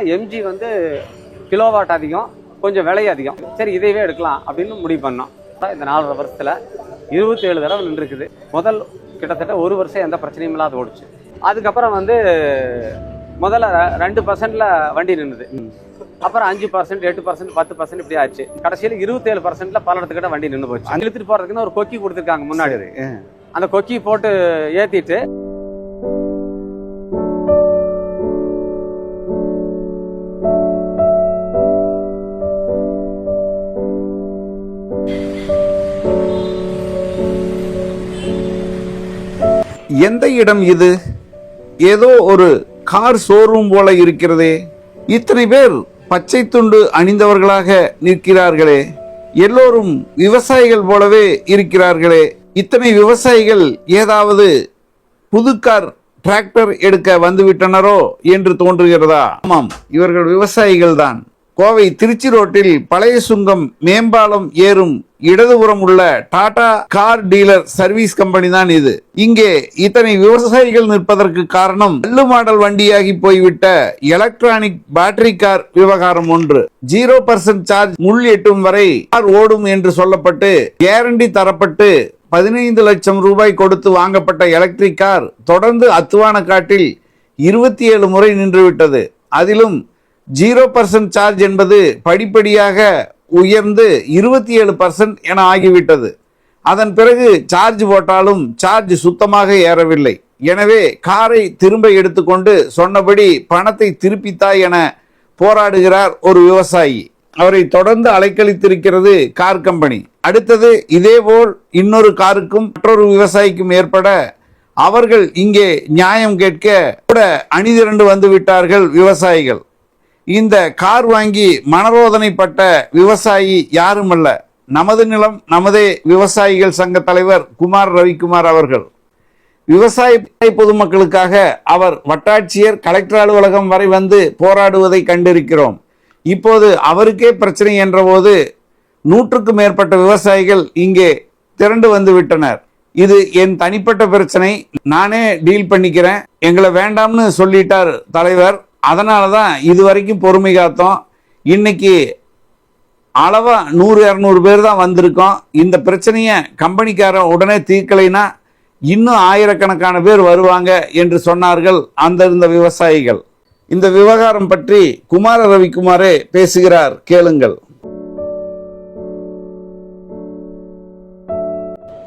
MG வந்து kilowatt அதிகம் கொஞ்சம் விலை அதிகம். சரி இதையவே எடுக்கலாம் அப்படின்னு முடிவு பண்ணோம். இந்த நாலரை வருஷத்துல இருபத்தி ஏழு தடவை நின்றுருக்குது. முதல் கிட்டத்தட்ட ஒரு வருஷம் எந்த பிரச்சனையும் இல்லாத ஓடுச்சு. அதுக்கப்புறம் வந்து முதல்ல ரெண்டு பர்சன்ட்ல வண்டி நின்றுது அப்புறம் அஞ்சு பர்சன்ட் எட்டு பர்சன்ட் பத்து பர்சன்ட் இப்படி ஆச்சு. கடைசியில் இருபத்தேழு பர்சன்ட்ல பல இடத்துக்கிட்ட வண்டி நின்று போச்சு. இழுத்துட்டு போறதுக்குன்னு ஒரு கொக்கி கொடுத்துருக்காங்க முன்னாடி. அந்த கொக்கி போட்டு ஏத்திட்டு எந்த இடம் இது? ஏதோ ஒரு கார் ஷோரூம் போல இருக்கிறதே. இத்தனை பேர் பச்சை துண்டு அணிந்தவர்களாக நிற்கிறார்களே. எல்லோரும் விவசாயிகள் போலவே இருக்கிறார்களே. இத்தனை விவசாயிகள் ஏதாவது புது கார் டிராக்டர் எடுக்க வந்துவிட்டனரோ என்று தோன்றுகிறதா? ஆமாம் இவர்கள் விவசாயிகள் தான் கோவை திருச்சி ரோட்டில் பழைய சுங்கம் மேம்பாலம் ஏறும் இடதுபுறம் உள்ள Tata car dealer service company தான் இது. இங்கே இத்தனை விவசாயிகள் நிற்பதற்கு காரணம் நல்லு மாடல் வண்டியாகி போய்விட்ட எலக்ட்ரானிக் பேட்டரி கார் விவகாரம் ஒன்று. ஜீரோ பர்சன்ட் சார்ஜ் முள் எட்டும் வரை கார் ஓடும் என்று சொல்லப்பட்டு கேரண்டி தரப்பட்டு பதினைந்து லட்சம் ரூபாய் கொடுத்து வாங்கப்பட்ட எலக்ட்ரிக் கார் தொடர்ந்து அத்துவான காட்டில் இருபத்தி ஏழு முறை நின்றுவிட்டது. அதிலும் ஜீரோ பர்சன்ட் சார்ஜ் என்பது படிப்படியாக உயர்ந்து இருபத்தி ஏழு பர்சன்ட் என ஆகிவிட்டது. அதன் பிறகு சார்ஜ் போட்டாலும் சார்ஜ் சுத்தமாக ஏறவில்லை. எனவே காரை திரும்ப எடுத்துக்கொண்டு சொன்னபடி பணத்தை திருப்பித்தாய் என போராடுகிறார் ஒரு விவசாயி. அவரை தொடர்ந்து அலைக்கழித்திருக்கிறது கார் கம்பெனி. அடுத்தது இதேபோல் இன்னொரு காருக்கும் மற்றொரு விவசாயிக்கும் ஏற்பட அவர்கள் இங்கே நியாயம் கேட்க கூட அணிதிரண்டு வந்து விட்டார்கள் விவசாயிகள். இந்த கார் வாங்கி மனரோதனைப்பட்ட விவசாயி யாருமல்ல? நமது நிலம் நமதே விவசாயிகள் சங்க தலைவர் குமார் ரவிக்குமார் அவர்கள். விவசாய பொதுமக்களுக்காக அவர் வட்டாட்சியர் கலெக்டர் அலுவலகம் வரை வந்து போராடுவதை கண்டிருக்கிறோம். இப்போது அவருக்கே பிரச்சனை என்றபோது நூற்றுக்கும் மேற்பட்ட விவசாயிகள் இங்கே திரண்டு வந்து விட்டனர். இது என் தனிப்பட்ட பிரச்சனை. நானே டீல் பண்ணிக்கிறேன். எங்களை வேண்டாம்னு சொல்லிட்டார் தலைவர். அதனால தான் இது வரைக்கும் பொறுமை காத்தோம். இன்னைக்கு அளவாக நூறு இரநூறு பேர் தான் வந்திருக்கோம். இந்த பிரச்சனையை கம்பெனிக்காரன் உடனே தீர்க்கலைன்னா இன்னும் ஆயிரக்கணக்கான பேர் வருவாங்க என்று சொன்னார்கள் அந்த இருந்த விவசாயிகள். இந்த விவகாரம் பற்றி குமார ரவிக்குமாரே பேசுகிறார் கேளுங்கள்.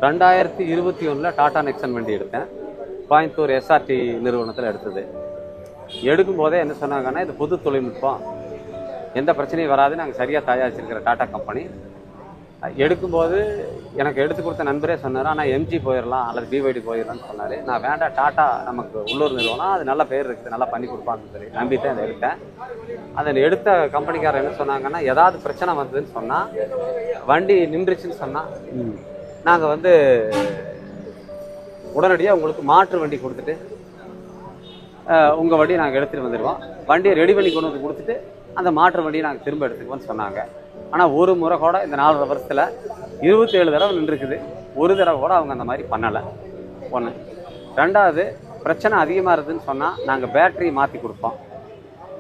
ரெண்டாயிரத்தி இருபத்தி ஒன்றில் டாடா நெக்ஸன் வண்டி எடுத்தேன். கோயம்புத்தூர் எஸ்ஆர்டி நிறுவனத்தில் எடுத்தது. எடுக்கும் போதே என்ன சொன்னாங்கன்னா இது புது தொழில்நுட்பம். எந்த பிரச்சனையும் வராது நாங்கள் சரியாக தயாரிச்சிருக்கிற டாடா கம்பெனி. எடுக்கும்போது எனக்கு எடுத்து கொடுத்த நண்பரே சொன்னார் ஆனால் எம்ஜி போயிடலாம் அல்லது பிவைடி போயிடலாம்னு சொன்னார். நான் வேண்டாம் டாட்டா நமக்கு உள்ளூர் நிறுவனம் அது நல்ல பேர் இருக்குது நல்லா பண்ணி கொடுப்பான்னு சொல்லி நம்பி தான் அதை எடுத்தேன். அதை எடுத்த கம்பெனிக்காரர் என்ன சொன்னாங்கன்னா ஏதாவது பிரச்சனை வந்ததுன்னு சொன்னால் வண்டி நின்றுச்சுன்னு சொன்னால் நாங்கள் வந்து உடனடியாக உங்களுக்கு மாற்று வண்டி கொடுத்துட்டு உங்கள் வண்டியை நாங்கள் எடுத்துகிட்டு வந்துடுவோம் வண்டியை ரெடி பண்ணி கொண்டு வந்து கொடுத்துட்டு அந்த மாற்று வண்டியை நாங்கள் திரும்ப எடுத்துக்குவோம்னு சொன்னாங்க. ஆனால் ஒரு முறை கூட இந்த நாலரை வருஷத்தில் இருபத்தேழு தடவை நின்றுருக்குது. ஒரு தடவை கூட அவங்க அந்த மாதிரி பண்ணலை. ஒன்று ரெண்டாவது பிரச்சனை அதிகமாக இருக்குதுன்னு சொன்னால் நாங்கள் பேட்டரி மாற்றி கொடுப்போம்.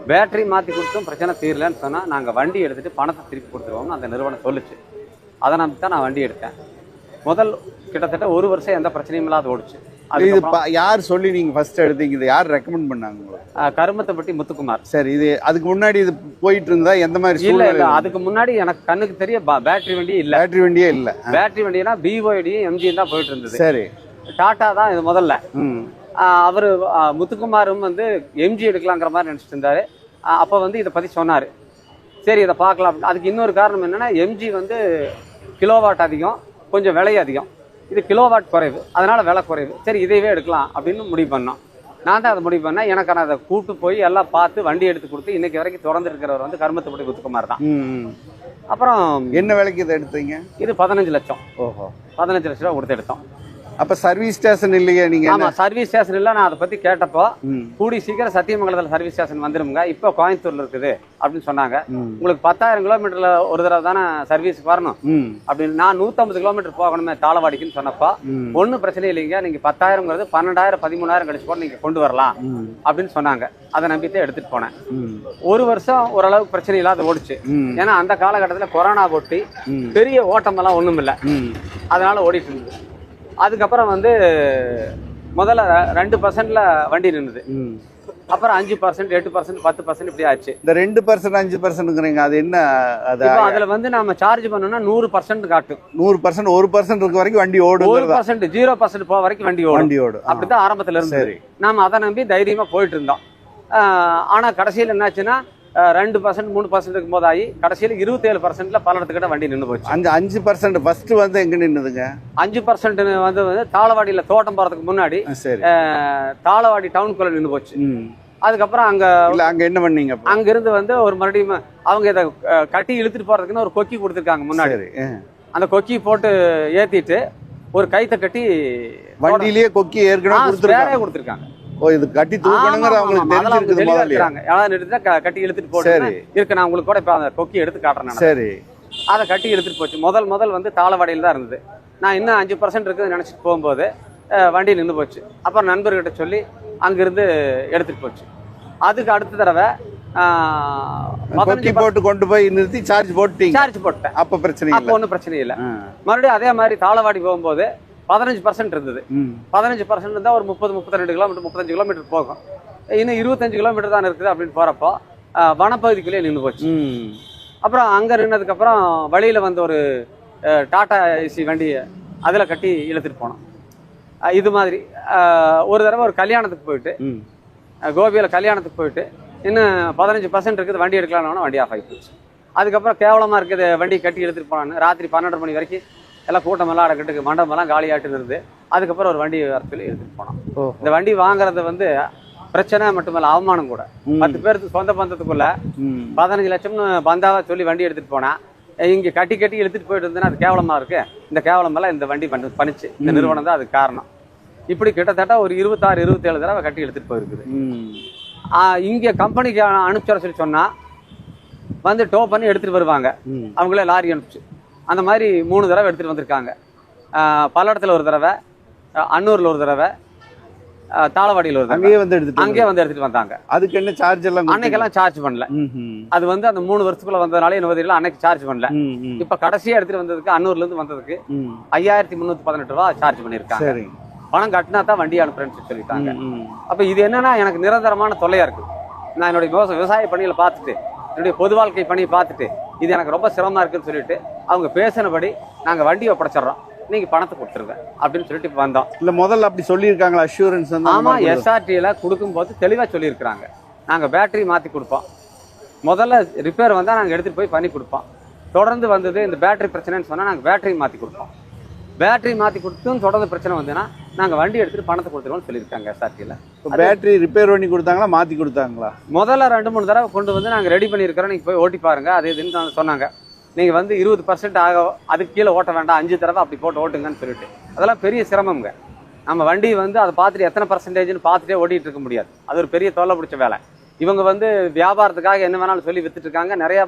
பேட்டரி மாற்றி கொடுத்தும் பிரச்சனை தீரலன்னு சொன்னால் நாங்கள் வண்டி எடுத்துகிட்டு பணத்தை திருப்பி கொடுத்துருவோம்னு அந்த நிறுவனம் சொல்லுச்சு. அதை நம்பி தான் நான் வண்டி எடுத்தேன். முதல் கிட்டத்தட்ட ஒரு வருஷம் எந்த பிரச்சனையும் இல்லாத ஓடுச்சு. இது யார் சொல்லி நீங்க ஃபர்ஸ்ட் எடுத்தீங்க? இது யார் ரெக்கமெண்ட் பண்ணாங்க உங்களுக்கு? அஹ், கருமத்தைப்பட்டி முத்துக்குமார். சரி இது அதுக்கு முன்னாடி இது போயிட்டு இருந்தா எந்த மாதிரி இல்ல இல்ல அதுக்கு முன்னாடி எனக்கு கண்ணுக்கு தெரிய ப- பேட்டரி வண்டி இல்ல. பேட்டரி வண்டியே இல்ல. பேட்டரி வண்டினா பிஓடியும் எம்ஜியும் தான் போயிட்டு இருந்தது. சரி. டாடா தான் இது முதல்ல. அவரு முத்துக்குமாரும் வந்து எம்ஜி எடுக்கலாங்கிற மாதிரி நினைச்சிட்டு இருந்தாரு. அப்ப வந்து இதை பத்தி சொன்னாரு. சரி இதை பார்க்கலாம். அதுக்கு இன்னொரு காரணம் என்னன்னா எம்ஜி வந்து கிலோவாட் அதிகம் கொஞ்சம் விலை அதிகம். இது கிலோவாட் குறைவு. அதனால விலை குறைவு. சரி இதையவே எடுக்கலாம் அப்படின்னு முடிவு பண்ணோம். நான் தான் அதை முடிவு பண்ணேன். எனக்கு நான் அதை கூட்டு போய் எல்லாம் பார்த்து வண்டி எடுத்து கொடுத்து இன்னைக்கு வரைக்கும் திறந்து இருக்கிறவர் வந்து கருமத்துப்படி முத்துக்குமார் தான். அப்புறம் என்ன விலைக்கு இதை எடுத்தீங்க? இது பதினஞ்சு லட்சம். ஓஹோ. பதினஞ்சு லட்ச ரூபா கொடுத்து எடுத்தோம். அப்ப சர்வீஸ் ஸ்டேஷன் இல்லையே நீங்க ஆமா சர்வீஸ் ஸ்டேஷன் இல்ல நான் அதை பத்தி கேட்டப்போ. கூடி சீக்கிரம் சத்தியமங்கலத்தில் சர்வீஸ் ஸ்டேஷன் வந்துருமுங்க. இப்போ கோயம்புத்தூர்ல இருக்குது அப்படின்னு சொன்னாங்க. உங்களுக்கு பத்தாயிரம் கிலோமீட்டர்ல ஒரு தடவை தானே சர்வீஸ்க்கு வரணும்? அப்படின்னு நான் நூற்றம்பது கிலோமீட்டர் போகணுமே தாளவாடிக்குன்னு சொன்னப்போ ம். ஒன்றும் பிரச்சனை இல்லைங்க. நீங்க பத்தாயிரங்கிறது பன்னெண்டாயிரம் பதிமூணாயிரம் கழிச்சு கூட நீங்க கொண்டு வரலாம் அப்படின்னு சொன்னாங்க. அதை நம்பிட்டு எடுத்துட்டு போனேன். ஒரு வருஷம் ஓரளவுக்கு பிரச்சனை இல்லாத ஓடிச்சு. ஏன்னா அந்த காலகட்டத்தில் கொரோனா போட்டி ம். பெரிய ஓட்டமெல்லாம் ஒன்றும் இல்லை அதனால ஓடிட்டு இருந்தது. அதுக்கப்புறம் வந்து முதல்ல ரெண்டு பர்சன்ட்ல வண்டி நின்னுது. ம். அப்புறம் அஞ்சு பர்சன்ட் எட்டு பர்சன்ட் பத்து பர்சன்ட் இப்படி ஆச்சு. இந்த ரெண்டு பர்சன்ட் அஞ்சு பர்சன்ட்ங்கிறீங்க அது என்ன அது அதுல வந்து நம்ம சார்ஜ் பண்ணோம்னா நூறு பர்சன்ட் காட்டும். நூறு பர்சன்ட் ஒரு பர்சன்ட் இருக்க வரைக்கும் வண்டி ஒரு ஓடுங்கிறதா பர்சன்ட் ஜீரோ பர்சன்ட் போக வரைக்கும் வண்டி ஓடும். வண்டி ஓடும். அப்படிதான் ஆரம்பத்துல இருந்தது. சரி. நாம அதை நம்பி தைரியமா போயிட்டு இருந்தோம். ஆனா கடைசியில் என்னாச்சுன்னா ரெண்டு பர்சன்ட் மூணு பர்சன்ட் இருக்கும்போது ஆகி கடைசியில் இருபத்தேழு பர்சன்ட்ல பல்லடத்துக்கிட்ட வண்டி நின்று போச்சு. அந்த அஞ்சு பர்சன்ட் ஃபர்ஸ்ட் வந்து எங்க நின்னுதுங்க? அஞ்சு பர்சன்ட் வந்து வந்து தாளவாடியில தோட்டம் போறதுக்கு முன்னாடி தாளவாடி டவுனுக்குள்ள நின்று போச்சு. அதுக்கப்புறம் அங்க இல்ல அங்க என்ன பண்ணீங்க அப்ப? அங்கிருந்து வந்து ஒரு மறுபடியும் அவங்க இதை கட்டி இழுத்துட்டு போறதுக்குன்னு ஒரு கொக்கி கொடுத்துருக்காங்க முன்னாடி. அந்த கொக்கி போட்டு ஏத்திட்டு ஒரு கைத்தை கட்டி வண்டியிலேயே கொக்கி ஏற்கனவே கொடுத்துருக்காங்க. ஓ இது கட்டி தூக்கணுங்கிற அவங்களுக்கு தெரிஞ்சிருக்குது முதல்ல யாராவது க- கட்டி இழுத்துட்டு போட்டு. இருக்கு நான் உங்களுக்கு கூட இப்ப அந்த கொக்கி எடுத்து காட்டுறேன் சரி. அதை கட்டி எடுத்துட்டு போச்சு. முதல் முதல் வந்து தாளவாடியில் தான் இருந்தது. நான் இன்னும் அஞ்சு பர்சன்ட் இருக்குதுன்னு நினைச்சிட்டு போகும்போது வண்டி நின்று போச்சு. அப்புறம் நண்பர்கிட்ட சொல்லி அங்கிருந்து எடுத்துட்டு போச்சு. அதுக்கு அடுத்த தடவை கொக்கி போட்டு கொண்டு போய் நிறுத்தி சார்ஜ் போட்டீங்க சார்ஜ் போட்டேன் அப்ப பிரச்சனை அப்போ ஒன்றும் பிரச்சனை இல்லை. மறுபடியும் அதே மாதிரி தாளவாடி போகும்போது பதினஞ்சு பர்சன்ட் இருந்தது. பதினஞ்சு பர்சன்ட் இருந்தால் ஒரு முப்பது முப்பத்தி ரெண்டு கிலோமீட்டர் முப்பத்தஞ்சு கிலோமீட்டர் போகும். இன்னும் இருபத்தஞ்சு கிலோமீட்டர் தான் இருக்குது அப்படின்னு போகிறப்போ வனப்பகுதிக்குள்ளேயே நின்று போச்சு. அப்புறம் அங்கே நின்னதுக்கப்புறம் வழியில் வந்து ஒரு அஹ், டாடா ஏசி வண்டி அதில் கட்டி இழுத்துட்டு போனோம். இது மாதிரி ஒரு தடவை ஒரு கல்யாணத்துக்கு போயிட்டு கோபியில் கல்யாணத்துக்கு போயிட்டு இன்னும் பதினஞ்சு பர்சன்ட் இருக்குது வண்டி எடுக்கலாம்னு வண்டி ஆஃப் ஆகி போச்சு. அதுக்கப்புறம் கேவலமாக இருக்குது வண்டி கட்டி எடுத்துகிட்டு போனான்னு ராத்திரி பன்னெண்டு மணி வரைக்கும் எல்லாம் கூட்டமெல்லாம் அடக்கட்டுக்கு மண்டபமெல்லாம் காலியாட்டு இருந்து அதுக்கப்புறம் ஒரு வண்டி வர சொல்லி எடுத்துகிட்டு போனோம் இந்த வண்டி வாங்குறது வந்து பிரச்சனை மட்டுமல்ல அவமானம் கூட. பத்து பேருக்கு சொந்த பந்தத்துக்குள்ள பதினஞ்சு லட்சம்னு பந்தாவா சொல்லி வண்டி எடுத்துட்டு போனா இங்க கட்டி கட்டி இழுத்துட்டு போயிட்டு இருந்தேன்னா அது கேவலமா இருக்கு. இந்த கேவலமெல்லாம் இந்த வண்டி பண்ணு பண்ணிச்சு இந்த. நிறுவனம் தான் அதுக்கு காரணம். இப்படி கிட்டத்தட்ட ஒரு இருபத்தாறு இருபத்தேழு தடவை கட்டி எடுத்துட்டு போயிருக்குது. இங்க கம்பெனிக்கு அனுப்பிச்சு வர சொல்லி சொன்னா வந்து டோ பண்ணி எடுத்துட்டு வருவாங்க. அவங்களே லாரி அனுப்பிச்சு. அந்த மாதிரி மூணு தடவை எடுத்துட்டு வந்திருக்காங்க. பல்லடத்துல ஒரு தடவை அன்னூர்ல ஒரு தடவை தாளவாடியில் ஒரு அங்கேயே வந்து எடுத்துட்டு அங்கேயே வந்து எடுத்துட்டு வந்தாங்க. அதுக்கு என்ன சார்ஜ் எல்லாம்? அன்னைக்கெல்லாம் சார்ஜ் பண்ணல. அது வந்து அந்த மூணு வருஷத்துக்குள்ள வந்ததுனால என்ன தெரியல அன்னைக்கு சார்ஜ் பண்ணல. இப்ப கடைசியா எடுத்துட்டு வந்ததுக்கு அன்னூர்ல இருந்து வந்ததுக்கு. ஐயாயிரத்தி முந்நூத்தி பதினெட்டு ரூபா சார்ஜ் பண்ணிருக்காங்க பணம் கட்டினா தான் வண்டி அனுப்புறேன்னு சொல்லி சொல்லிட்டாங்க. அப்ப இது என்னன்னா எனக்கு நிரந்தரமான தொல்லையா இருக்கு. நான் என்னுடைய விவசாய விவசாய பணிகளை பார்த்துட்டு என்னுடைய பொது வாழ்க்கை பணியை பார்த்துட்டு இது எனக்கு ரொம்ப சிரமமா இருக்குன்னு சொல்லிட்டு அவங்க பேசினபடி நாங்க வண்டி ஒப்படைச்சிடுறோம். நீங்க பணத்தை கொடுத்துருங்க அப்படின்னு சொல்லிட்டு இப்ப வந்தோம். இல்ல முதல்ல அப்படி சொல்லியிருக்காங்களா? அஷூரன்ஸ் வந்து அந்த ஆமா மாதிரி கொடுத்தா- எஸ்ஆர்டியில கொடுக்கும்போது தெளிவா சொல்லியிருக்கிறாங்க. நாங்க பேட்டரி மாத்தி கொடுப்போம். முதல்ல ரிப்பேர் வந்தா நாங்க எடுத்துட்டு போய் பண்ணி கொடுப்போம். தொடர்ந்து வந்தது இந்த பேட்டரி பிரச்சனைன்னு சொன்னா நாங்க பேட்டரி மாத்தி கொடுப்போம். பேட்டரி மாத்தி கொடுத்தும் தொடர்ந்து பிரச்சனை வந்ததுன்னா நாங்க வண்டி எடுத்துட்டு பணத்தை கொடுத்துருவோம்னு சொல்லியிருக்காங்க எஸ்ஆர்டியில இப்ப பேட்டரி ரிப்பேர் பண்ணி கொடுத்தாங்களா மாத்தி கொடுத்தாங்களா? முதல்ல ரெண்டு மூணு தடவை கொண்டு வந்து நாங்க ரெடி பண்ணியிருக்கிறோம். நீங்க போய் ஓட்டி பாருங்க. அது இதுன்னு தான் சொன்னாங்க. நீங்க வந்து இருபது பர்சன்ட் ஆக அதுக்கு கீழே ஓட்ட வேண்டாம். அஞ்சு தடவை அப்படி போட்டு ஓட்டுங்கன்னு சொல்லிட்டு. அதெல்லாம் பெரிய சிரமம்ங்க. நம்ம வண்டி வந்து அதை பார்த்துட்டு எத்தனை பர்சன்டேஜ்னு பார்த்துட்டே ஓட்டிட்டு இருக்க முடியாது. அது ஒரு பெரிய தொல்லை பிடிச்ச வேலை. இவங்க வந்து வியாபாரத்துக்காக என்ன வேணாலும் சொல்லி வித்துட்டு இருக்காங்க நிறைய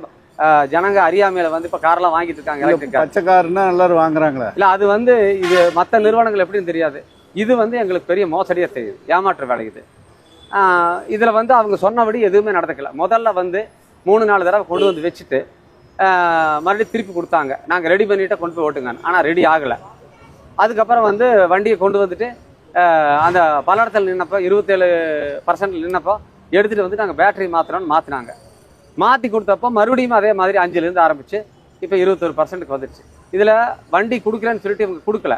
ஜனங்க அறியாமையில வந்து இப்ப கார்லாம் வாங்கிட்டு இருக்காங்க இல்ல எலக்ட்ரிக் கார் பச்சைக்காரன்னா எல்லாரும் வாங்குறாங்களா? இல்ல அது வந்து இது மற்ற நிறுவனங்கள் எப்படின்னு தெரியாது. இது வந்து எங்களுக்கு பெரிய மோசடியா தெரியுது. ஏமாற்று வேலை இது. இதுல வந்து அவங்க சொன்னபடி எதுவுமே நடந்துக்கல முதல்ல வந்து மூணு நாலு தடவை கொண்டு வந்து வச்சுட்டு மறுபடியும் திருப்பி கொடுத்தாங்க. நாங்க ரெடி பண்ணிட்டு கொண்டு போய் ஓட்டுங்க ஆனா ரெடி ஆகல. அதுக்கப்புறம் வந்து வண்டியை கொண்டு வந்துட்டு அந்த பல்லடத்தில் நின்னப்போ இருபத்தேழு பர்சன்ட் நின்னப்போ எடுத்துட்டு வந்து நாங்கள் பேட்டரி மாத்திரம்னு மாத்தினாங்க. மாத்தி கொடுத்தப்போ மறுபடியும் அதே மாதிரி அஞ்சுலேருந்து ஆரம்பிச்சு இப்போ இருபத்தொரு பர்சன்ட்டுக்கு வந்துடுச்சு. இதுல வண்டி கொடுக்குறேன்னு சொல்லிட்டு இவங்க கொடுக்கல.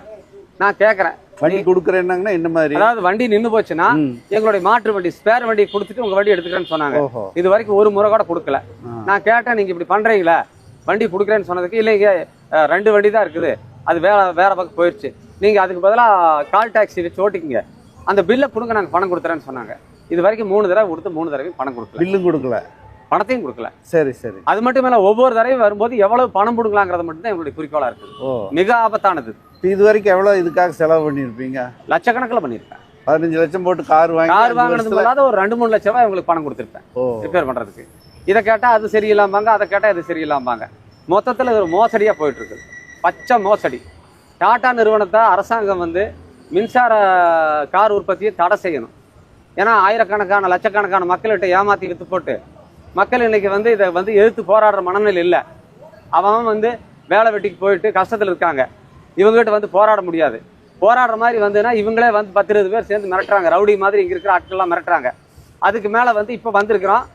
நான் கேட்குறேன் வண்டி கொடுக்குறேன்னாங்கன்னா என்ன மாதிரி? அதாவது வண்டி நின்னு போச்சுன்னா. எங்களுடைய மாற்று வண்டி ஸ்பேர் வண்டி கொடுத்துட்டு உங்க வண்டி எடுத்துக்கிறேன்னு சொன்னாங்க. இது வரைக்கும் ஒரு முறை கூட கொடுக்கல. நான் கேட்டேன் நீங்க இப்படி பண்றீங்களா? வண்டி கொடுக்குறேன்னு சொன்னதுக்கு இல்லைங்க ரெண்டு வண்டி தான் இருக்குது. அது வேற வேற பக்கம் போயிடுச்சு நீங்க அதுக்கு பதிலா கால் டாக்ஸி வச்சு ஓட்டிக்கிங்க. அந்த பில்லை கொடுங்க நாங்க பணம் கொடுத்துறேன்னு சொன்னாங்க. இது வரைக்கும் மூணு தடவை கொடுத்து மூணு தடவை பணம் கொடுக்கல. பில்லும் கொடுக்கல. பணத்தையும் கொடுக்கல. சரி சரி. அது மட்டும் இல்ல ஒவ்வொரு தடவையும் வரும்போது எவ்வளவு பணம் கொடுக்கலாங்கிறது மட்டும் தான் எங்களுடைய குறிக்கோளா இருக்குது. ஓ. மிக ஆபத்தானது. இது வரைக்கும் எவ்வளோ இதுக்காக செலவு பண்ணியிருப்பீங்க? லட்சக்கணக்கில் பண்ணியிருப்பேன். பதினஞ்சு லட்சம் போட்டு கார் வாங்கி கார் அஞ்சு வாங்கினது வருஷத்துல- போதாத ஒரு ரெண்டு மூணு லட்ச ரூபாய் இவங்களுக்கு பணம் கொடுத்துருப்பேன். ரிப்பேர் பண்றதுக்கு. இதை கேட்டா அது சரியில்லாமாங்க அதை கேட்டா இது சரியில்லாமாங்க மொத்தத்துல இது ஒரு மோசடியா போயிட்டு இருக்குது பச்சை மோசடி. டாடா நிறுவனத்தை அரசாங்கம் வந்து மின்சார கார் உற்பத்தியை தடை செய்யணும். ஏன்னா ஆயிரக்கணக்கான லட்சக்கணக்கான மக்கள்கிட்ட ஏமாத்தி வித்து போட்டு மக்கள் இன்னைக்கு வந்து இதை வந்து எதிர்த்து போராடுற மனநிலை இல்லை. அவன் வந்து வேலை வெட்டிக்கு போயிட்டு கஷ்டத்தில் இருக்காங்க. இவங்ககிட்ட வந்து போராட முடியாது. போராடுற மாதிரி வந்துன்னா இவங்களே வந்து பத்து இருபது பேர் சேர்ந்து மிரட்டுறாங்க. ரவுடி மாதிரி இங்கே இருக்கிற ஆட்கள்லாம் மிரட்டுறாங்க. அதுக்கு மேலே வந்து இப்போ வந்திருக்கிறோம்.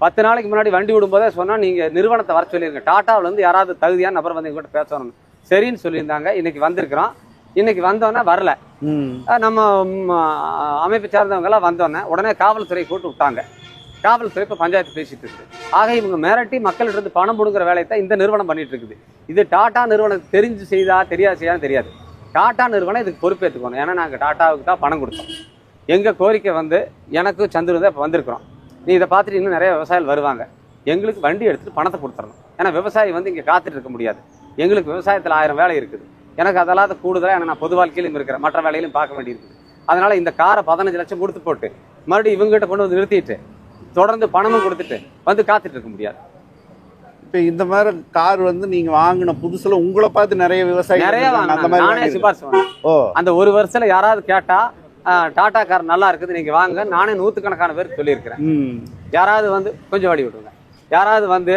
பத்து நாளைக்கு முன்னாடி வண்டி விடும்போதே சொன்னால் நீங்கள் நிறுவனத்தை வர சொல்லியிருங்க டாட்டாவிலேருந்து யாராவது தகுதியான நபர் வந்து எங்கள்கிட்ட பேசணும். சரின்னு சொல்லியிருந்தாங்க. இன்றைக்கி வந்திருக்கிறோம். இன்னைக்கு வந்தோன்னே வரல. நம்ம அமைப்பை சார்ந்தவங்க எல்லாம் வந்தோடனே உடனே காவல்துறை கூட்டு விட்டாங்க. காவல்துறை இப்போ பஞ்சாயத்து பேசிட்டு இருக்குது. ஆக இவங்க மிரட்டி மக்கள்கிட்ட இருந்து பணம் பிடுங்குற வேலையை தான் இந்த நிறுவனம் பண்ணிட்டு இருக்குது. இது டாடா நிறுவனம் தெரிஞ்சு செய்தா தெரியாது செய்யான்னு தெரியாது. டாடா நிறுவனம் இதுக்கு பொறுப்பேற்றுக்கணும் ஏன்னா நாங்கள் டாட்டாவுக்கு தான் பணம் கொடுத்தோம். எங்கள் கோரிக்கை வந்து எனக்கு சந்துரு தான் இப்போ வந்திருக்கிறோம். நீ இதை பார்த்துட்டு இன்னும் நிறைய விவசாயிகள் வருவாங்க. எங்களுக்கு வண்டி எடுத்துட்டு பணத்தை கொடுத்துடணும் ஏன்னா விவசாயி வந்து இங்கே காத்துட்டு இருக்க முடியாது. எங்களுக்கு விவசாயத்தில் ஆயிரம் வேலை இருக்குது. எனக்கு அதெல்லாம் கூடுதலாக எனக்கு நான் பொது வாழ்க்கையிலும் இருக்கிறேன் மற்ற வேலையிலும் பார்க்க வேண்டியிருக்குது அதனால இந்த காரை பதினஞ்சு லட்சம் கொடுத்து போட்டு மறுபடியும் இவங்ககிட்ட கொண்டு வந்து நிறுத்திட்டு தொடர்ந்து பணமும் கொடுத்துட்டு வந்து காத்துட்டு இருக்க முடியாது. இப்போ இந்த மாதிரி கார் வந்து நீங்க வாங்கின புதுசுல உங்களை பார்த்து நிறைய விவசாயிகள் நிறைய. அந்த. மாதிரி நானே. சிபாரிசு ஓ. அந்த ஒரு வருஷத்துல யாராவது கேட்டா டாடா கார் நல்லா இருக்குது நீங்க வாங்க. நானே நூற்றுக்கணக்கான பேருக்கு சொல்லியிருக்கிறேன். யாராவது வந்து கொஞ்சம் வழி விட்டுருங்க யாராவது வந்து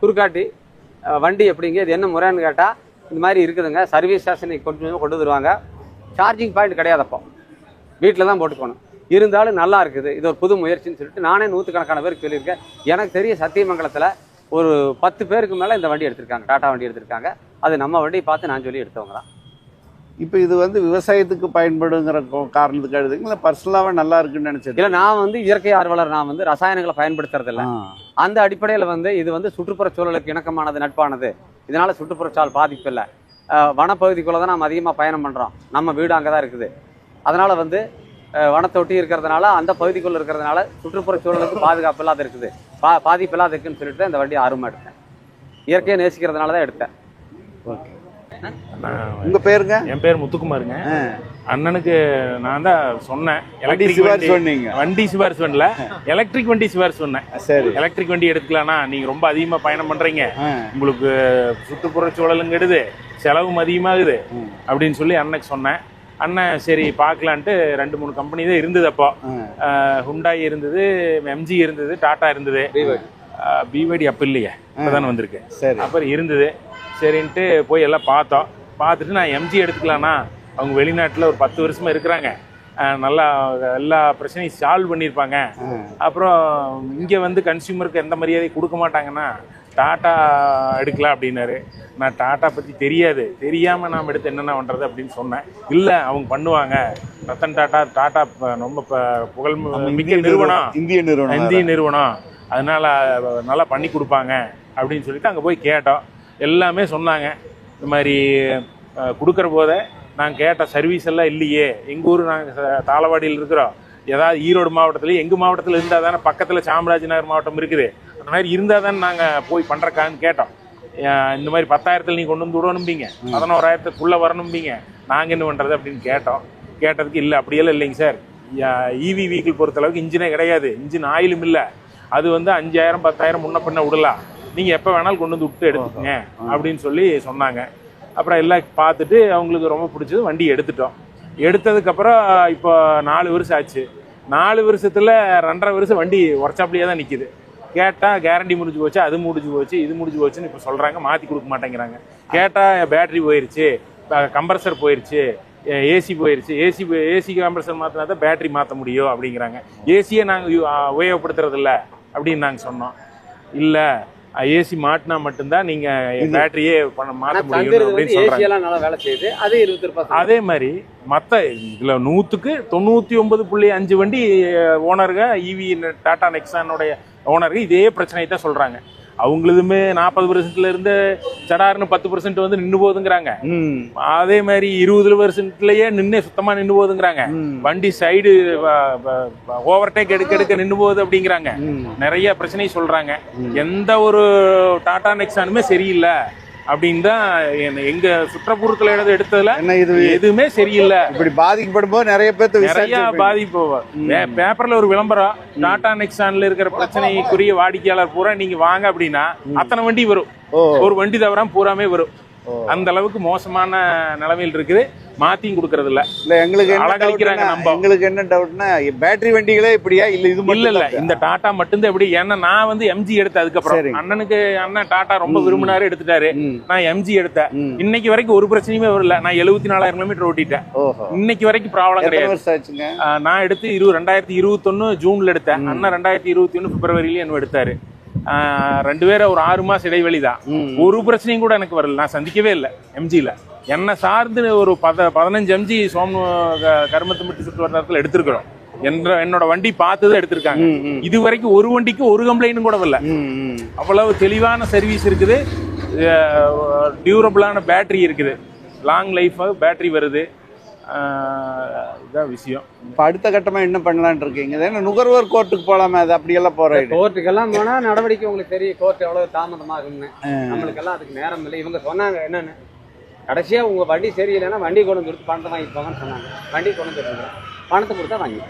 குறுக்காட்டி வண்டி எப்படிங்க இது என்ன முறைன்னு கேட்டால் இந்த மாதிரி இருக்குதுங்க. சர்வீஸ் ஸ்டேஷனுக்கு கொண்டு கொண்டு வருவாங்க. சார்ஜிங் பாயிண்ட் கிடையாதப்போ. வீட்டில் தான் போட்டுக்கணும். இருந்தாலும் நல்லா இருக்குது. இது ஒரு புது முயற்சின்னு சொல்லிட்டு நானே நூற்றுக்கணக்கான பேருக்கு சொல்லியிருக்கேன். எனக்கு தெரிய சத்தியமங்கலத்தில் ஒரு பத்து பேருக்கு மேலே இந்த வண்டி எடுத்திருக்காங்க. டாடா வண்டி எடுத்திருக்காங்க. அது நம்ம வண்டியை பார்த்து நான் சொல்லி எடுத்தவங்க தான். இப்போ இது வந்து விவசாயத்துக்கு பயன்படுங்கிற காரணத்துக்கு எழுதுங்க இல்லை பர்சனலாகவே நல்லா இருக்குன்னு நினைச்சது? இல்லை நான் வந்து இயற்கை ஆர்வலர். நான் வந்து ரசாயனங்களை பயன்படுத்துறதில்ல. அந்த அடிப்படையில் வந்து இது வந்து சுற்றுப்புற சூழலுக்கு இணக்கமானது நட்பானது. இதனால் சுற்றுப்புறச்சால் பாதிப்பு இல்லை வனப்பகுதிக்குள்ளே தான் நம்ம அதிகமாக பயணம் பண்ணுறோம் நம்ம வீடு அங்கே தான் இருக்குது. அதனால் வந்து வனத்தொட்டி இருக்கிறதுனால அந்த பகுதிக்குள்ளே இருக்கிறதுனால சுற்றுப்புற சூழலுக்கு பாதுகாப்பு இல்லாத இருக்குது. பா பாதிப்பு இல்லாத இருக்குன்னு சொல்லிட்டு இந்த வண்டி ஆர்வமாக எடுத்தேன். இயற்கையை நேசிக்கிறதுனால தான் எடுத்தேன். ஓகே. உங்க பேருங்க? என் பேர் முத்துக்குமாருங்க. அண்ணனுக்கு நான் தான் சொன்னேன். எலக்ட்ரிக் வண்டி சொன்னீங்க. வண்டி சிபாரிசு பண்ணல எலக்ட்ரிக் வண்டி சிபாரிசு சொன்னேன். சரி. எலக்ட்ரிக் வண்டி எடுத்துக்கலாம்னா நீங்க ரொம்ப அதிகமா பயணம் பண்றீங்க. உங்களுக்கு சுற்றுப்புற சூழலும் கெடுது செலவும் அதிகமாகுது. அப்படின்னு சொல்லி அண்ணனுக்கு சொன்னேன். அண்ணன் சரி பார்க்கலான்ட்டு ரெண்டு மூணு கம்பெனி தான் இருந்தது அப்போ. ஹுண்டாய் இருந்தது எம்ஜி இருந்தது டாடா இருந்தது. பிவடி. அப்போ இல்லையே. இப்போதானே வந்திருக்கு. சரி. அப்புறம் இருந்தது. சரின்ட்டு போய் எல்லாம் பார்த்தோம். பார்த்துட்டு நான் எம்ஜி எடுத்துக்கலாம்னா அவங்க வெளிநாட்டில் ஒரு பத்து வருஷமா இருக்கிறாங்க. நல்லா எல்லா பிரச்சனையும் சால்வ் பண்ணியிருப்பாங்க. அப்புறம் இங்கே வந்து கன்சியூமருக்கு எந்த மரியாதையும் கொடுக்க மாட்டாங்கன்னா டாட்டா எடுக்கலாம் அப்படின்னாரு. நான் டாட்டா பற்றி தெரியாது. தெரியாமல் நாம் எடுத்து என்னென்ன பண்ணுறது அப்படின்னு சொன்னேன். இல்லை அவங்க பண்ணுவாங்க. ரத்தன் டாட்டா டாட்டா ரொம்ப புகழ் மிக்க நிறுவனம். இந்திய நிறுவனம் இந்திய நிறுவனம். அதனால நல்லா பண்ணி கொடுப்பாங்க அப்படின்னு சொல்லிட்டு அங்கே போய் கேட்டோம். எல்லாமே சொன்னாங்க. இந்த மாதிரி கொடுக்குற போதே நாங்கள் கேட்ட சர்வீஸ் எல்லாம் இல்லையே. எங்கள் ஊர் நாங்கள் தாளவாடியில் இருக்கிறோம். ஏதாவது ஈரோடு மாவட்டத்தில் எங்கள் மாவட்டத்தில் இருந்தால் தானே பக்கத்தில் சாமராஜ் நகர் மாவட்டம் இருக்குது. அந்த மாதிரி இருந்தால் தானே நாங்கள் போய் பண்ணுறக்கான்னு கேட்டோம். இந்த மாதிரி பத்தாயிரத்தில் நீ கொண்டு வந்து விடணும்பீங்க. பதினோராயிரத்துக்குள்ளே வரணும்பீங்க. நாங்கள் என்ன பண்ணுறது அப்படின்னு கேட்டோம். கேட்டதுக்கு இல்லை அப்படியெல்லாம் இல்லைங்க சார். இவி வெஹிக்கிள் பொறுத்தளவுக்கு இன்ஜினே கிடையாது. இன்ஜின் ஆயிலும் இல்லை. அது வந்து அஞ்சாயிரம் பத்தாயிரம் முன்ன பின்ன விடலாம். நீங்கள் எப்போ வேணாலும் கொண்டு வந்து விட்டு எடுத்துக்கங்க அப்படின்னு சொல்லி சொன்னாங்க. அப்புறம் எல்லாம் பார்த்துட்டு அவங்களுக்கு ரொம்ப பிடிச்சது வண்டி எடுத்துட்டோம். எடுத்ததுக்கப்புறம் இப்போ நாலு வருஷம் ஆச்சு. நாலு வருஷத்தில் ரெண்டரை வருஷம் வண்டி ஒர்க்ஷாப்லேயே தான் நிற்கிது கேட்டால் கேரண்டி முடிஞ்சு போச்சு அது முடிஞ்சு போச்சு இது முடிஞ்சு போச்சுன்னு இப்போ சொல்கிறாங்க மாற்றி கொடுக்க மாட்டேங்கிறாங்க. கேட்டால் பேட்டரி போயிருச்சு கம்ப்ரஸர் போயிருச்சு ஏசி போயிருச்சு. ஏசி ஏசி கம்ப்ரஸர் மாற்றினா தான் பேட்டரி மாற்ற முடியும் அப்படிங்கிறாங்க. ஏசியை நாங்கள் உபயோகப்படுத்துறது இல்ல அப்படின்னு நாங்கள் சொன்னோம். இல்லை ஏசி மாட்டினா மட்டும்தான் நீங்கள் பேட்டரியே பண்ண மாற்ற முடியும் அப்படின்னு நல்லா வேலை செய்யுது. அது இருபத்தி ரூபாய் அதே மாதிரி மற்ற இதில் நூற்றுக்கு தொண்ணூற்றி ஒன்பது புள்ளி அஞ்சு வண்டி ஓனருங்க இவி டாடா நெக்ஸானுடைய ஓனருக்கு இதே பிரச்சனையை தான் சொல்கிறாங்க அவங்களுதுமே நாற்பது பர்சன்ட்ல இருந்து சடார்னு பத்து பர்சன்ட் வந்து நின்று போகுதுங்கிறாங்க. அதே மாதிரி இருபது பர்சன்ட்லயே நின்று சுத்தமா நின்று போகுதுங்கிறாங்க. வண்டி சைடு ஓவர்டேக் எடுக்க எடுக்க நின்று போகுது அப்படிங்கிறாங்க. நிறைய பிரச்சனை சொல்றாங்க. எந்த ஒரு டாடா நெக்ஸானுமே சரியில்லை. அப்படின்னு தான் என்ன- எங்க சுற்றுப்புறத்துல எடுத்து எடுத்ததுல என்ன இது? எதுவுமே சரியில்லை. இப்படி பாதிக்கப்படும் போது நிறைய பேர்த்த நிறைய. பாதிப்பு பேப்பர்ல ஒரு விளம்பரம். டாடா நெக்ஸான்ல இருக்கிற பிரச்சனைக்குரிய வாடிக்கையாளர் பூரா நீங்க வாங்க அப்படின்னா அத்தனை வண்டி வரும். ஒரு வண்டி தவிர பூராமே வரும். அந்த அளவுக்கு மோசமான நிலைமையில் இருக்குது. மாத்தியும் கொடுக்கறது இல்ல இல்ல எங்களுக்கு டவுட்னா நம்ம. எங்களுக்கு என்ன டவுட்னா பேட்டரி வண்டிகளே இப்படியா? இல்ல இது இல்ல இல்ல இந்த டாடா மட்டும்தான் எப்படி ஏன்னா நான் வந்து எம்ஜி எடுத்தேன் அதுக்கப்புறம். அண்ணனுக்கு அண்ணன் டாடா ரொம்ப விரும்பினாரு எடுத்துட்டாரு. நான் எம்ஜி எடுத்தேன். இன்னைக்கு வரைக்கும் ஒரு பிரச்சனையுமே வரல. நான் எழுபத்தி நாலாயிரம் கிலோமீட்டர் ஓட்டிட்டேன். இன்னைக்கு வரைக்கும் ப்ராப்ளம் கிடையாது. நான் எடுத்து இரு ரெண்டாயிரத்தி இருபத்தொன்னு ஜூன்ல எடுத்தேன். அண்ணன் ரெண்டாயிரத்தி இருபத்தி ஒன்னு பிப்ரவரியில என்ன எடுத்தாரு. ரெண்டு பேரும் ஒரு ஆறு மாசம் இடைவெளி தான். ஒரு பிரச்சனையும் கூட எனக்கு வரல. நான் சந்திக்கவே இல்லை எம்ஜியில் என்னை சார்ந்து ஒரு பத பதினஞ்சு எம்ஜி சோமு கருமத்து மிட்டு சுற்று வட்டாரத்தில் எடுத்திருக்கிறோம். என்ற என்னோட வண்டி பார்த்து எடுத்திருக்காங்க. இது வரைக்கும் ஒரு வண்டிக்கு ஒரு கம்ப்ளைண்ட்டும் கூட வரல. அவ்வளவு தெளிவான சர்வீஸ் இருக்குது. டியூரபிளான பேட்டரி இருக்குது. லாங் லைஃப் பேட்டரி வருது. இதான் விஷயம். இப்ப அடுத்த கட்டமா என்ன பண்ணலாம்னு இருக்கீங்க? என்ன நுகர்வோர் கோர்ட்டுக்கு போலாமே? அது அப்படியெல்லாம் போறேன் கோர்ட்டுக்கெல்லாம் போனா நடவடிக்கை உங்களுக்கு தெரியும். கோர்ட் எவ்வளவு தாமதமாகும்னு. நம்மளுக்கெல்லாம் அதுக்கு நேரம் இல்லை. இவங்க சொன்னாங்க என்னன்னு. கடைசியா உங்க வண்டி சரியில்லைன்னா வண்டி கொண்டு கொடுத்து பணத்தை வாங்கிட்டு போங்கன்னு சொன்னாங்க. வண்டி கொண்டு வந்து கொடுத்துருங்க. பணத்தை கொடுத்தா வாங்கி.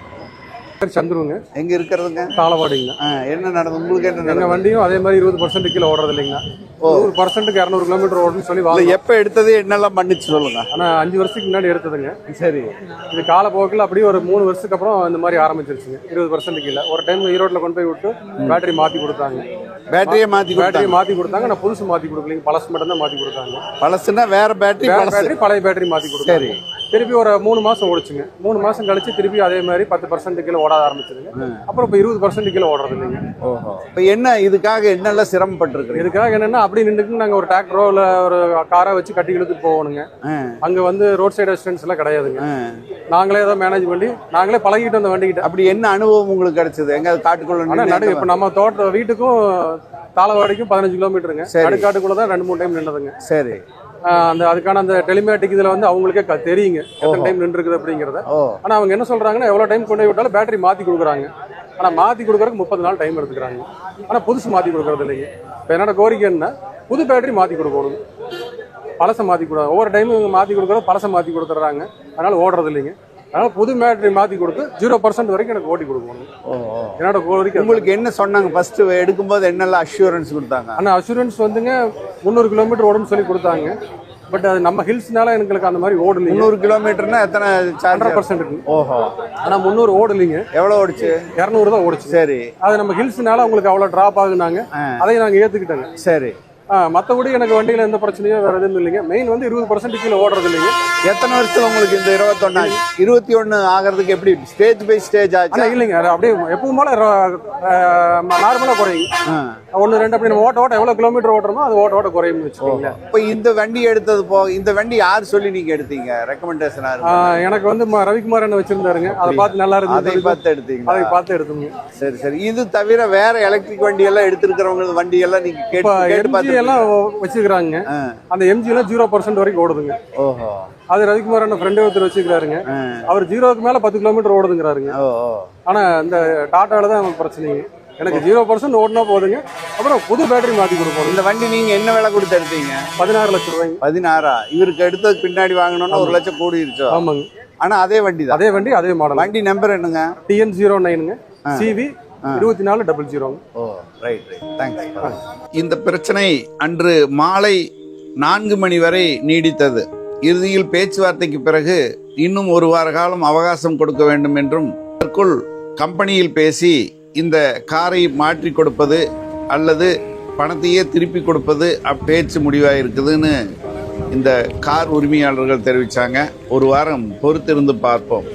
பேர் சந்துருங்க. எங்க இருக்கிறதுங்க? தாளவாடிங்க. என்ன நடந்தது உங்களுக்கு என்ன எங்க நடந்தது வண்டியும் அதே மாதிரி இருபது பர்சன்ட் கீழே ஓடுறது இல்லைங்க. நூறு பர்சன்ட்டுக்கு இரநூறு கிலோமீட்டர் ஓடுன்னு சொல்லி வாங்க எப்ப எடுத்தது என்னெல்லாம் பண்ணிச்சு சொல்லுங்க. ஆனா அஞ்சு வருஷத்துக்கு முன்னாடி எடுத்ததுங்க. சரி. இது காலப்போக்கில் அப்படியே ஒரு மூணு வருஷத்துக்கு அப்புறம் இந்த மாதிரி ஆரம்பிச்சிருச்சுங்க. இருபது பர்சன்ட் கீழே. ஒரு டைம் ஈரோட்ல கொண்டு போய் விட்டு பேட்டரி மாத்தி கொடுத்தாங்க. பேட்டரியை மாத்தி பேட்டரி கொடுத்தாங்க. மாத்தி கொடுத்தாங்க. நான் புதுசு மாத்தி கொடுக்கலீங்க. பழசு மட்டும் தான் மாத்தி கொடுத்தாங்க. பழசுன்னா வேற பேட்டரி வேற பேட்டரி பழைய பேட்டரி மாத்தி கொடுத்தாங்க. சரி. திருப்பி ஒரு மூணு மாசம் ஓடிச்சுங்க. மூணு மாசம் கழிச்சு திருப்பி அதே மாதிரி பத்து பர்சன்ட் கீழே ஓட ஆரம்பிச்சதுங்க அப்புறம் இப்போ இருபது பர்சன்ட் கீழே ஓடுறது இல்லைங்க. ஓஹோ. இப்ப என்ன இதுக்காக என்னெல்லாம் சிரமப்பட்டிருக்கிறீங்க இதுக்காக என்னன்னா அப்படி நின்றுக்கு நாங்க ஒரு டிராக்டரோ இல்ல ஒரு காரை வச்சு கட்டி இழுத்துட்டு போகணுங்க. அங்க வந்து ரோட் சைடு அசிஸ்டன்ஸ் எல்லாம் கிடையாதுங்க. நாங்களே ஏதோ மேனேஜ் பண்ணி நாங்களே பழகிட்டு வந்த வண்டிக்கிட்ட. அப்படி என்ன அனுபவம் உங்களுக்கு கிடைச்சது? எங்க காட்டுக்குள்ள நடு இப்ப நம்ம தோட்ட வீட்டுக்கும் தாளவாடிக்கும் பதினஞ்சு கிலோமீட்டருங்க. நடுக்காட்டுக்குள்ள தான் ரெண்டு மூணு டைம் நின்னதுங்க. சரி. அந்த அதுக்கான அந்த டெலிமேட்டிக் இதுல வந்து அவங்களுக்கே க- தெரியுங்க. எத்தனை டைம் நின்றுருக்குது அப்படிங்கறத. ஓ. ஆனா அவங்க என்ன சொல்றாங்கன்னா எவ்வளவு டைம் கொண்டு போய் விட்டாலும் பேட்டரி மாத்தி கொடுக்குறாங்க. ஆனா மாத்தி கொடுக்கறதுக்கு முப்பது நாள் டைம் எடுத்துக்கிறாங்க. ஆனா புதுசு மாத்தி கொடுக்கறது இல்லைங்க. இப்ப என்னோட கோரிக்கை என்ன புது பேட்டரி மாத்தி கொடுக்கணும். பழசை மாத்தி கொடு ஒவ்வொரு டைமும் மாத்தி கொடுக்கறது பழசை மாத்தி கொடுத்துட்றாங்க. அதனால ஓடுறது இல்லைங்க. அதனால புது பேட்டரி மாத்தி கொடுத்து ஜீரோ பர்சன்ட் வரைக்கும் எனக்கு ஓட்டி கொடுக்கணும். என்னோட அதுதான். உங்களுக்கு என்ன சொன்னாங்க? ஃபர்ஸ்ட் எடுக்கும்போது என்னெல்லாம் அஷூரன்ஸ் கொடுத்தாங்க? ஆனா அசூரன்ஸ் வந்துங்க முந்நூறு கிலோமீட்டர் ஓடும்னு சொல்லி கொடுத்தாங்க. பட் அது நம்ம ஹில்ஸ்னால எங்களுக்கு அந்த மாதிரி ஓடலைங்க. முந்நூறு கிலோமீட்டர்னா எத்தனை ஹண்ட்ரட் பர்சன்ட் ஓஹோ. ஆனா முந்நூறு ஓடலைங்க. எவ்வளவு ஓடிச்சு? இரநூறு தான் ஓடிச்சு. சரி. அது நம்ம ஹில்ஸ்னால உங்களுக்கு அவ்வளவு டிராப் ஆகுனாங்க. அதை நாங்க ஏத்துக்கிட்டோங்க. சரி. ஆ, மத்தபடி எனக்கு வண்டியில எந்த பிரச்சனையும் வேற எதுவும் இல்லைங்க. மெயின் வந்து இருபது பர்சன்ட் கீழே ஓடுறது இல்லைங்க. எத்தனை வருஷத்துல உங்களுக்கு இந்த இருபத்தொன்னா இருபத்தி ஒண்ணு ஆகிறதுக்கு எப்படி ஸ்டேஜ் பை ஸ்டேஜ் ஆச்சு? இல்லைங்க. அது அப்படியே எப்பவும் போல நார்மலா குறையும் ஒன்னு ரெண்டு அப்படி ஓட்ட ஓட்ட எவ்வளவு கிலோமீட்டர் ஓட்டுறோமோ அது ஓட்ட ஓட்ட குறையும்னு வச்சுக்கோங்களேன். இப்ப இந்த வண்டி எடுத்தது போ இந்த வண்டி யார் சொல்லி நீங்க எடுத்தீங்க? ரெக்கமெண்டேஷனா ஆ, இருக்கு எனக்கு வந்து ரவிக்குமார் என்ன வச்சிருந்தாருங்க. அதை பார்த்து நல்லா அதை இருந்துச்சு பார்த்து எடுத்தீங்க அதை பார்த்து எடுத்தோங்க சரி சரி. இது தவிர வேற எலக்ட்ரிக் வண்டி எல்லாம் எடுத்திருக்கிறவங்க வண்டி எல்லாம் நீங்க இப்ப கேட்டு கேட்டு எம்ஜி எல்லாம் வச்சிருக்காங்க. அந்த எம்ஜி எல்லாம் ஜீரோ பர்சன்ட் வரைக்கும் ஓடுதுங்க. ஓஹோ. அது ரவிக்குமார் என்ன ஃப்ரெண்டே ஒருத்தர் வச்சுக்கிறாருங்க. அவர் ஜீரோக்கு மேல பத்து கிலோமீட்டர் ஓடுதுங்கிறாருங்க. ஆனா இந்த டாட்டால தான் பிரச்சனைங்க. எனக்கு ஜீரோ பர்சன்ட் ஓடினா போதுங்க. அப்புறம் புது பேட்டரி மாத்தி கொடுப்போம் இந்த வண்டி நீங்க என்ன விலை கொடுத்து எடுத்தீங்க? பதினாறு லட்சம் ரூபாய்ங்க. பதினாறா? இவருக்கு எடுத்தது பின்னாடி வாங்கணும்னா ஒரு லட்சம் கூடிருச்சோ? ஆமாங்க. ஆனா அதே வண்டி தான் அதே வண்டி அதே மாடல் வண்டி நம்பர் என்னங்க? டிஎன் ஜீரோ நைனுங்க சிவி இருபத்தி நாலு டபுள் ஜீரோங்க ஓ ரைட் ரைட் தேங்க்ஸ் இந்த பிரச்சனை அன்று மாலை நான்கு மணி வரை நீடித்தது. இறுதியில் பேச்சுவார்த்தைக்கு பிறகு இன்னும் ஒரு வார காலம் அவகாசம் கொடுக்க வேண்டும் என்றும் அதற்குள் கம்பெனியில் பேசி இந்த காரை மாற்றி கொடுப்பது அல்லது பணத்தையே திருப்பி கொடுப்பது அப் பேச்சு முடிவாக இருக்குதுன்னு இந்த கார் உரிமையாளர்கள் தெரிவித்தாங்க ஒரு வாரம் பொறுத்திருந்து பார்ப்போம்.